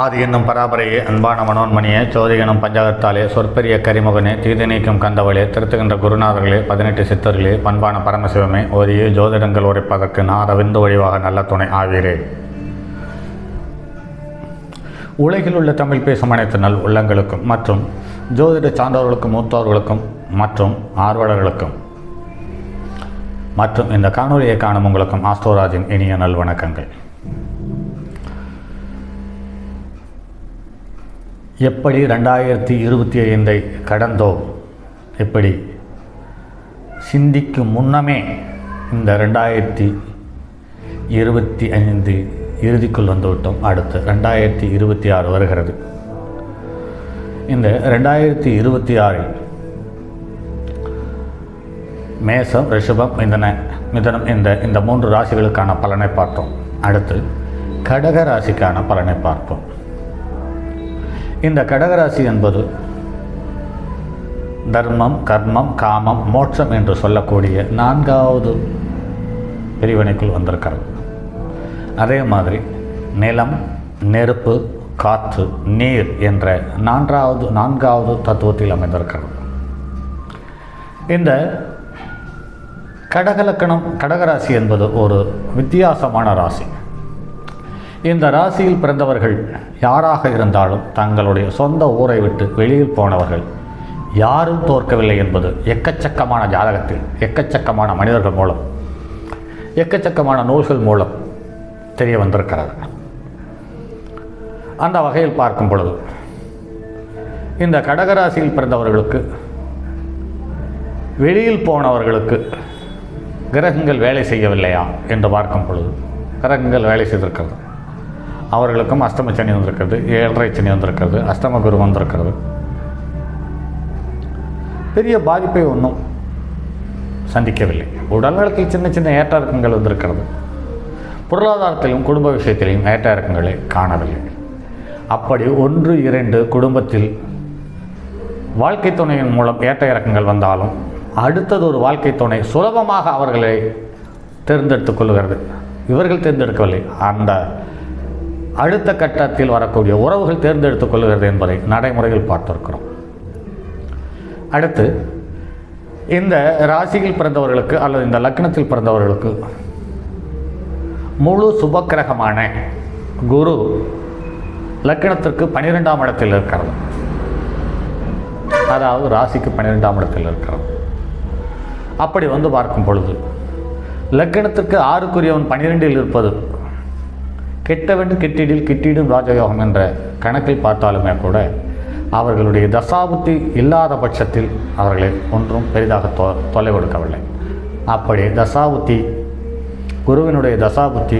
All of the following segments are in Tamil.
ஆதி என்னும் பராபரையே அன்பான மனோன்மணியே சோதிகனும் பஞ்சாகத்தாலே சொற்பெரிய கரிமுகனே தீது நீக்கும் கந்தவளே திருத்துகின்ற குருநாதர்களே பதினெட்டு சித்தர்களே பண்பான பரமசிவமே ஓரிய ஜோதிடங்கள் உரைப்பதற்கு நாதவிந்து வழிவாக நல்ல துணை ஆவீரே. உலகில் உள்ள தமிழ் பேசும் அனைத்து நல் உள்ளங்களுக்கும் மற்றும் ஜோதிட சான்றோர்களுக்கும் மூத்தோர்களுக்கும் மற்றும் ஆர்வலர்களுக்கும் மற்றும் இந்த காணொலியை காணும் உங்களுக்கும் ஆஸ்தோராஜின் இனிய நல்வணக்கங்கள். எப்படி ரெண்டாயிரத்தி இருபத்தி ஐந்தை கடந்தோ? எப்படி? சிந்திக்கும் முன்னமே இந்த ரெண்டாயிரத்தி இருபத்தி ஐந்து இறுதிக்குள் வந்துவிட்டோம். அடுத்து ரெண்டாயிரத்தி இருபத்தி ஆறு வருகிறது. இந்த ரெண்டாயிரத்தி இருபத்தி ஆறில் மேசம் ரிஷபம் மிதன மிதனம் இந்த இந்த மூன்று ராசிகளுக்கான பலனை பார்த்தோம். அடுத்து கடக ராசிக்கான பலனை பார்ப்போம் இந்த கடகராசி என்பது தர்மம் கர்மம் காமம் மோட்சம் என்று சொல்லக்கூடிய நான்காவது பிரிவினைக்குள் வந்திருக்கிறது. அதே மாதிரி நிலம் நெருப்பு காற்று நீர் என்ற நான்காவது நான்காவது தத்துவத்தில் அமைந்திருக்கிறது. இந்த கடகலக்கணம் கடகராசி என்பது ஒரு வித்தியாசமான ராசி. இந்த ராசியில் பிறந்தவர்கள் யாராக இருந்தாலும் தங்களுடைய சொந்த ஊரை விட்டு வெளியில் போனவர்கள் யாரும் தோற்கவில்லை என்பது எக்கச்சக்கமான ஜாதகத்தில் எக்கச்சக்கமான மனிதர்கள் மூலம் எக்கச்சக்கமான நூல்கள் மூலம் தெரிய வந்திருக்கிறது. அந்த வகையில் பார்க்கும் பொழுது இந்த கடகராசியில் பிறந்தவர்களுக்கு வெளியில் போனவர்களுக்கு கிரகங்கள் வேலை செய்யவில்லையா என்று பார்க்கும் பொழுது கிரகங்கள் வேலை செய்திருக்கிறது. அவர்களுக்கும் அஷ்டம சனி வந்திருக்கிறது ஏழரை சனி வந்திருக்கிறது அஷ்டம குரு வந்திருக்கிறது. பெரிய பாதிப்பை ஒன்றும் சந்திக்கவில்லை. உடல்நலத்தில் சின்ன சின்ன ஏற்ற இறக்கங்கள் வந்திருக்கிறது. பொருளாதாரத்திலும் குடும்ப விஷயத்திலையும் ஏற்ற இறக்கங்களை காணவில்லை. அப்படி ஒன்று இரண்டு குடும்பத்தில் வாழ்க்கை துணையின் மூலம் ஏற்ற இறக்கங்கள் வந்தாலும் அடுத்தது ஒரு வாழ்க்கை துணை சுலபமாக அவர்களை தேர்ந்தெடுத்துக் கொள்கிறது. இவர்கள் தேர்ந்தெடுக்கவில்லை. அந்த அடுத்த கட்டத்தில் வரக்கூடிய உறவுகள் தேர்ந்தெடுத்துக் கொள்கிறது என்பதை நடைமுறையில் பார்த்திருக்கிறோம். அடுத்து இந்த ராசியில் பிறந்தவர்களுக்கு அல்லது இந்த லக்னத்தில் பிறந்தவர்களுக்கு முழு சுபக்கிரகமான குரு லக்னத்திற்கு பன்னிரெண்டாம் இடத்தில் இருக்கிறது அதாவது ராசிக்கு பன்னிரெண்டாம் இடத்தில் இருக்கிறது அப்படி வந்து பார்க்கும் பொழுது லக்கணத்திற்கு ஆறுக்குரியவன் பன்னிரெண்டில் இருப்பது கெட்டவன் கெட்டிடில் கிட்டிடும் ராஜயோகம் என்ற கணக்கில் பார்த்தாலுமே கூட அவர்களுடைய தசாபுத்தி இல்லாத பட்சத்தில் அவர்களை ஒன்றும் பெரிதாக தொ தொலை கொடுக்கவில்லை. அப்படி தசாபுத்தி குருவினுடைய தசாபுத்தி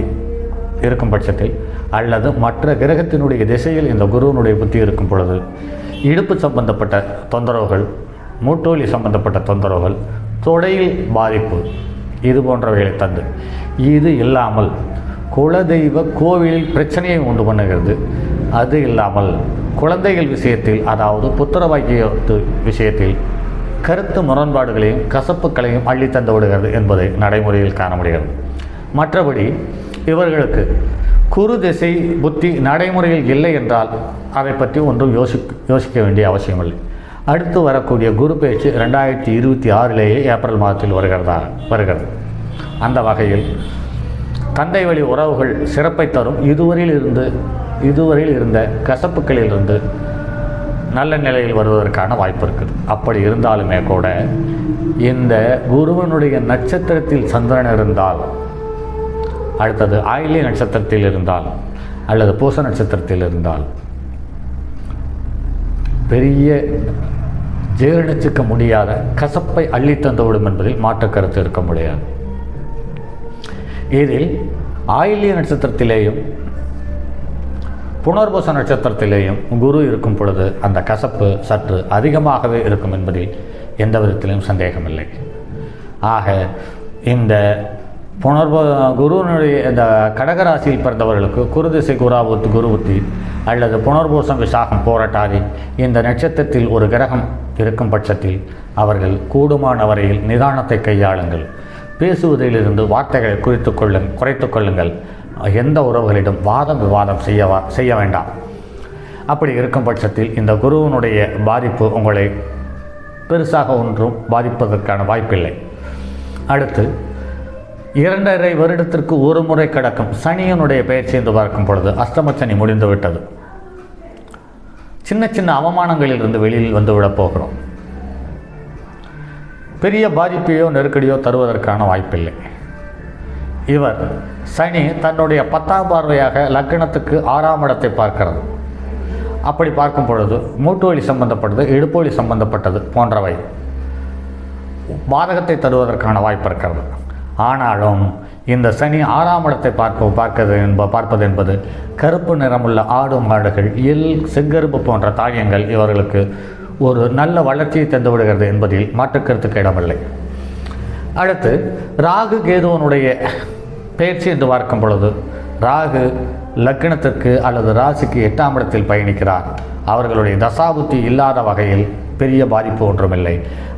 இருக்கும் பட்சத்தில் அல்லது மற்ற கிரகத்தினுடைய திசையில் இந்த குருவினுடைய புத்தி இருக்கும் பொழுது இடுப்பு சம்பந்தப்பட்ட தொந்தரவுகள் மூட்டோலி சம்பந்தப்பட்ட தொந்தரவுகள் தொடையில் பாதிப்பு இது போன்றவைகளை தந்து இது இல்லாமல் குலதெய்வ கோவிலில் பிரச்சனையை உண்டு பண்ணுகிறது. அது இல்லாமல் குழந்தைகள் விஷயத்தில் அதாவது புத்திர வாக்கியத்து விஷயத்தில் கருத்து முரண்பாடுகளையும் கசப்புகளையும் அள்ளி தந்து விடுகிறது என்பதை நடைமுறையில் காண முடிகிறது. மற்றபடி இவர்களுக்கு குரு திசை புத்தி நடைமுறையில் இல்லை என்றால் அதை பற்றி ஒன்றும் யோசி யோசிக்க வேண்டிய அவசியமில்லை. அடுத்து வரக்கூடிய குரு பேச்சு ரெண்டாயிரத்தி இருபத்தி ஆறிலேயே ஏப்ரல் மாதத்தில் வருகிறதா வருகிறது. அந்த வகையில் தந்தை வழி உறவுகள் சிறப்பை தரும். இதுவரையில் இருந்து இதுவரையில் இருந்த கசப்புகளிலிருந்து நல்ல நிலையில் வருவதற்கான வாய்ப்பு இருக்குது. அப்படி இருந்தாலுமே கூட இந்த குருவனுடைய நட்சத்திரத்தில் சந்திரன் இருந்தால் அடுத்தது ஆயிலிய நட்சத்திரத்தில் இருந்தால் அல்லது பூச நட்சத்திரத்தில் இருந்தால் பெரிய ஜீரணிச்சுக்க முடியாத கசப்பை அள்ளி தந்துவிடும் என்பதில் மாற்று கருத்து இருக்க முடியாது. இதில் ஆயில்ய நட்சத்திரத்திலேயும் புனர்பூச நட்சத்திரத்திலேயும் குரு இருக்கும் பொழுது அந்த கசப்பு சற்று அதிகமாகவே இருக்கும் என்பதில் எந்த விதத்திலும் சந்தேகமில்லை. ஆக இந்த புனர்போ குருவினுடைய இந்த கடகராசியில் பிறந்தவர்களுக்கு குரு திசை குராபுத்து குருபுத்தி அல்லது புனர்பூசம் விசாகம் போராட்டாதி இந்த நட்சத்திரத்தில் ஒரு கிரகம் இருக்கும் பட்சத்தில் அவர்கள் கூடுமான வரையில் நிதானத்தை கையாளுங்கள். பேசுவதிலிருந்து வார்த்தைகளை குறித்து கொள்ளும் குறைத்து கொள்ளுங்கள். எந்த உறவுகளிடம் வாதம் விவாதம் செய்ய செய்ய வேண்டாம். அப்படி இருக்கும் பட்சத்தில் இந்த குருவினுடைய பாதிப்பு உங்களை பெருசாக ஒன்றும் பாதிப்பதற்கான வாய்ப்பில்லை. அடுத்து இரண்டரை வருடத்திற்கு ஒரு முறை கடக்கும் சனியனுடைய பெயர் சேர்ந்து பார்க்கும் பொழுது அஷ்டம சனி முடிந்துவிட்டது. சின்ன சின்ன அவமானங்களில் இருந்து வெளியில் வந்துவிடப் போகிறோம். பெரிய பாதிப்பையோ நெருக்கடியோ தருவதற்கான வாய்ப்பில்லை. இவர் சனி தன்னுடைய பத்தாம் பார்வையாக லக்கணத்துக்கு ஆறாம் இடத்தை பார்க்கிறது. அப்படி பார்க்கும் பொழுது மூட்டு வலி சம்பந்தப்பட்டது இடுப்பு வலி சம்பந்தப்பட்டது போன்றவை பாதகத்தை தருவதற்கான வாய்ப்பு இருக்கிறது. ஆனாலும் இந்த சனி ஆறாம் இடத்தை பார்க்க பார்க்கிறது என்ப பார்ப்பது என்பது கருப்பு நிறமுள்ள ஆடு மாடுகள் எல் செங்கருப்பு போன்ற தானியங்கள் இவர்களுக்கு ஒரு நல்ல வளர்ச்சியை தந்து விடுகிறது என்பதில் மாற்றுக்கருத்துக்கு இடமில்லை. அடுத்து ராகு கேதுவனுடைய பயிற்சி என்று பார்க்கும் பொழுது ராகு லக்னத்திற்கு அல்லது ராசிக்கு எட்டாம் இடத்தில் பயணிக்கிறார். அவர்களுடைய தசாபுத்தி இல்லாத வகையில் பெரிய பாதிப்பு ஒன்றுமில்லை.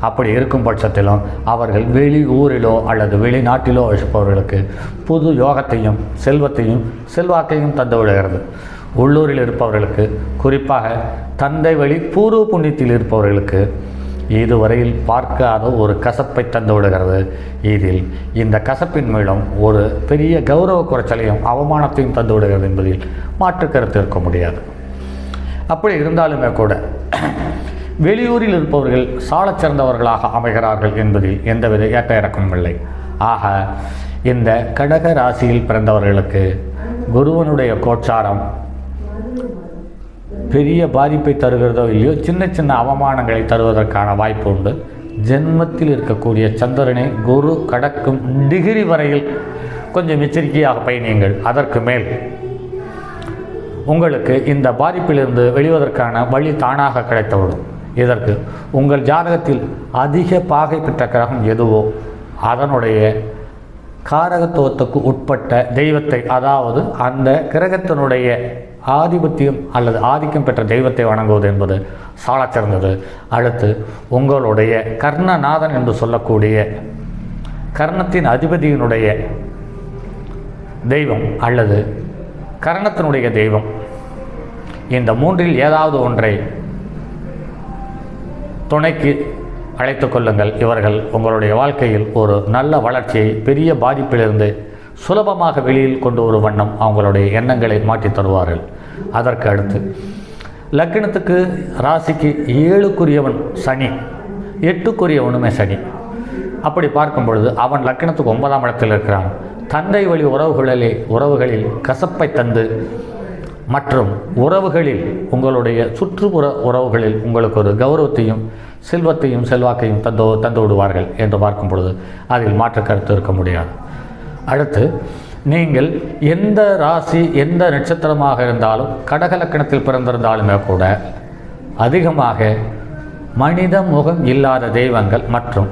அப்படி இருக்கும் பட்சத்திலும் அவர்கள் வெளி ஊரிலோ அல்லது வெளிநாட்டிலோ வசிப்பவர்களுக்கு புது யோகத்தையும் செல்வத்தையும் செல்வாக்கையும் தந்து விடுகிறது உள்ளூரில் இருப்பவர்களுக்கு குறிப்பாக தந்தை வழி பூர்வ புண்ணியத்தில் இருப்பவர்களுக்கு இதுவரையில் பார்க்காத ஒரு கசப்பை தந்து விடுகிறது. இதில் இந்த கசப்பின் மூலம் ஒரு பெரிய கௌரவ குறைச்சலையும் அவமானத்தையும் தந்து விடுகிறது என்பதில் மாற்று கருத்து இருக்க முடியாது. அப்படி இருந்தாலுமே கூட வெளியூரில் இருப்பவர்கள் சாலச் சிறந்தவர்களாக அமைகிறார்கள் என்பதில் எந்தவித ஏற்ற இறக்கமும் இல்லை. ஆக இந்த கடக ராசியில் பிறந்தவர்களுக்கு குருவனுடைய கோச்சாரம் பெரிய பாதிப்பை தருகிறதோ இல்லையோ சின்ன சின்ன அவமானங்களை தருவதற்கான வாய்ப்பு உண்டு. ஜென்மத்தில் இருக்கக்கூடிய சந்திரனை குரு கடக்கும் டிகிரி வரையில் கொஞ்சம் எச்சரிக்கையாக பயணியுங்கள். அதற்கு மேல் உங்களுக்கு இந்த பாதிப்பிலிருந்து வெளிவதற்கான வழி தானாக கிடைத்துவிடும். இதற்கு உங்கள் ஜாதகத்தில் அதிக பாகை பெற்ற கிரகம் எதுவோ அதனுடைய காரகத்துவத்துக்கு உட்பட்ட தெய்வத்தை அதாவது அந்த கிரகத்தினுடைய ஆதிபத்தியம் அல்லது ஆதிக்கம் பெற்ற தெய்வத்தை வணங்குவது என்பது சாலச் சிறந்தது. அடுத்து உங்களுடைய கர்ணநாதன் என்று சொல்லக்கூடிய கர்ணத்தின் அதிபதியினுடைய தெய்வம் அல்லது கர்ணத்தினுடைய தெய்வம். இந்த மூன்றில் ஏதாவது ஒன்றை துணைக்கு அழைத்து கொள்ளுங்கள். இவர்கள் உங்களுடைய வாழ்க்கையில் ஒரு நல்ல வளர்ச்சியை பெரிய பாதிப்பிலிருந்து சுலபமாக வெளியில் கொண்டு வரும் வண்ணம் அவங்களுடைய எண்ணங்களை மாற்றி தருவார்கள். அதற்கு அடுத்து லக்கினத்துக்கு ராசிக்கு ஏழுக்குரியவன் சனி எட்டுக்குரியவனுமே சனி. அப்படி பார்க்கும் பொழுது அவன் லக்கினத்துக்கு ஒன்பதாம் இடத்தில் இருக்கிறான். தந்தை வழி உறவுகளிலே உறவுகளில் கசப்பை தந்து மற்றும் உறவுகளில் உங்களுடைய சுற்றுப்புற உறவுகளில் உங்களுக்கு ஒரு கௌரவத்தையும் செல்வத்தையும் செல்வாக்கையும் தந்து தந்து விடுவார்கள் என்று பார்க்கும் பொழுது அதில் மாற்று கருத்து இருக்க முடியாது. அடுத்து நீங்கள் எந்த ராசி எந்த நட்சத்திரமாக இருந்தாலும் கடக லக்கணத்தில் பிறந்திருந்தாலுமே கூட அதிகமாக மனித முகம் இல்லாத தெய்வங்கள் மற்றும்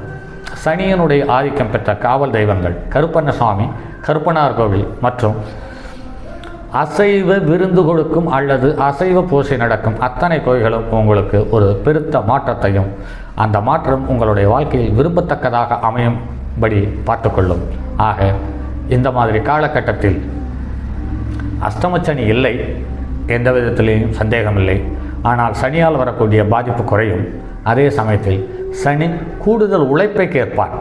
சனியனுடைய ஆதிக்கம் பெற்ற காவல் தெய்வங்கள் கருப்பண்ணசாமி கருப்பனார் கோவில் மற்றும் அசைவ விருந்து கொடுக்கும் அல்லது அசைவ பூசை நடக்கும் அத்தனை கோயில்களும் உங்களுக்கு ஒரு பெருத்த மாற்றத்தையும் அந்த மாற்றம் உங்களுடைய வாழ்க்கையில் விரும்பத்தக்கதாக அமையும்படி பார்த்துக்கொள்ளும். ஆக இந்த மாதிரி காலகட்டத்தில் அஷ்டமச்சனி இல்லை எந்த விதத்திலையும் சந்தேகமில்லை. ஆனால் சனியால் வரக்கூடிய பாதிப்பு குறையும். அதே சமயத்தில் சனி கூடுதல் உழைப்பை கேட்பார்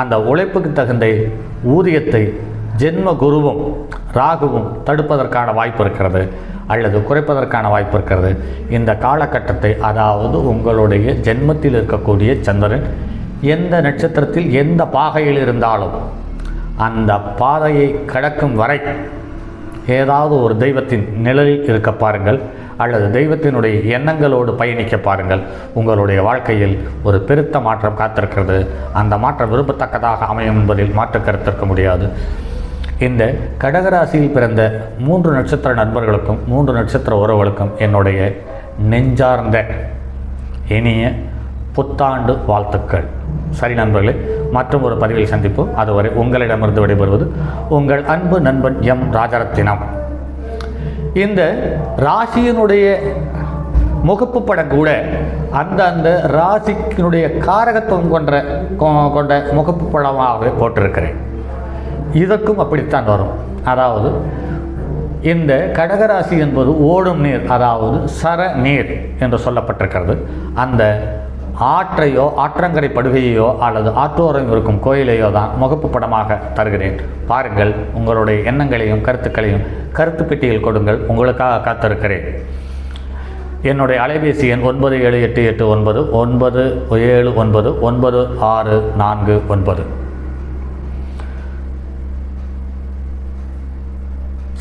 அந்த உழைப்புக்கு தகுந்த ஊதியத்தை ஜென்ம குருவும் ராகுவும் தடுப்பதற்கான வாய்ப்பு இருக்கிறது அல்லது குறைப்பதற்கான வாய்ப்பு இருக்கிறது. இந்த காலகட்டத்தை அதாவது உங்களுடைய ஜென்மத்தில் இருக்கக்கூடிய சந்திரன் எந்த நட்சத்திரத்தில் எந்த பாகையில் இருந்தாலும் அந்த பாதையை கடக்கும் வரை ஏதாவது ஒரு தெய்வத்தின் நிழலில் இருக்க பாருங்கள் அல்லது தெய்வத்தினுடைய எண்ணங்களோடு பயணிக்க பாருங்கள். உங்களுடைய வாழ்க்கையில் ஒரு பெருத்த மாற்றம் காத்திருக்கிறது. அந்த மாற்றம் விரும்பத்தக்கதாக அமையும் என்பதில் மாற்று கருத்திருக்க முடியாது. இந்த கடகராசியில் பிறந்த மூன்று நட்சத்திர நண்பர்களுக்கும் மூன்று நட்சத்திர உறவுகளுக்கும் என்னுடைய நெஞ்சார்ந்த இனிய புத்தாண்டு வாழ்த்துக்கள். சரி நண்பர்களே மற்றும் ஒரு பதிவில் சந்திப்போம். அதுவரை உங்களிடமிருந்து விடைபெறுவது உங்கள் அன்பு நண்பன் எம். ராஜரத்தினம். இந்த ராசியினுடைய முகப்பு படம் கூட அந்த அந்த ராசிக்கினுடைய காரகத்துவம் கொன்ற கொ- கொண்ட முகப்பு படமாகவே போட்டிருக்கிறேன். இதற்கும் அப்படித்தான் வரும். அதாவது இந்த கடகராசி என்பது ஓடும் நீர் அதாவது சர நீர் என்று சொல்லப்பட்டிருக்கிறது. அந்த ஆற்றையோ ஆற்றங்கரை படுகையோ அல்லது ஆற்றோரம் இருக்கும் கோயிலையோ தான் முகப்பு படமாக தருகிறேன். பாருங்கள் உங்களுடைய எண்ணங்களையும் கருத்துக்களையும் கருத்து பெட்டியில் கொடுங்கள் உங்களுக்காக காத்திருக்கிறேன். என்னுடைய அலைபேசி எண் ஒன்பது ஏழு எட்டு எட்டு ஒன்பது ஒன்பது ஏழு ஒன்பது ஒன்பது ஆறு நான்கு ஒன்பது.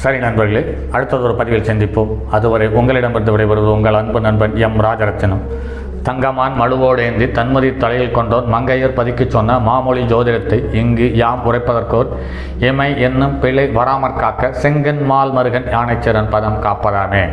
சரி நண்பர்களே அடுத்தது ஒரு பதிவில் சந்திப்போம். அதுவரை உங்களிடமிருந்து விடைபெறுவது உங்கள் அன்பு நண்பன் எம். ராஜரத்தினம். தங்கமான் மழுவோடேந்தி தன்மதி தலையில் கொண்டோர் மங்கையர் பதிக்குச் சொன்ன மாமொழி ஜோதிடத்தை இங்கு யாம் உரைப்பதற்கோர் இமை என்னும் பிழை வராமற் காக்க செங்கன் மால் மருகன் யானைச்சரன் பதம் காப்பதாமே.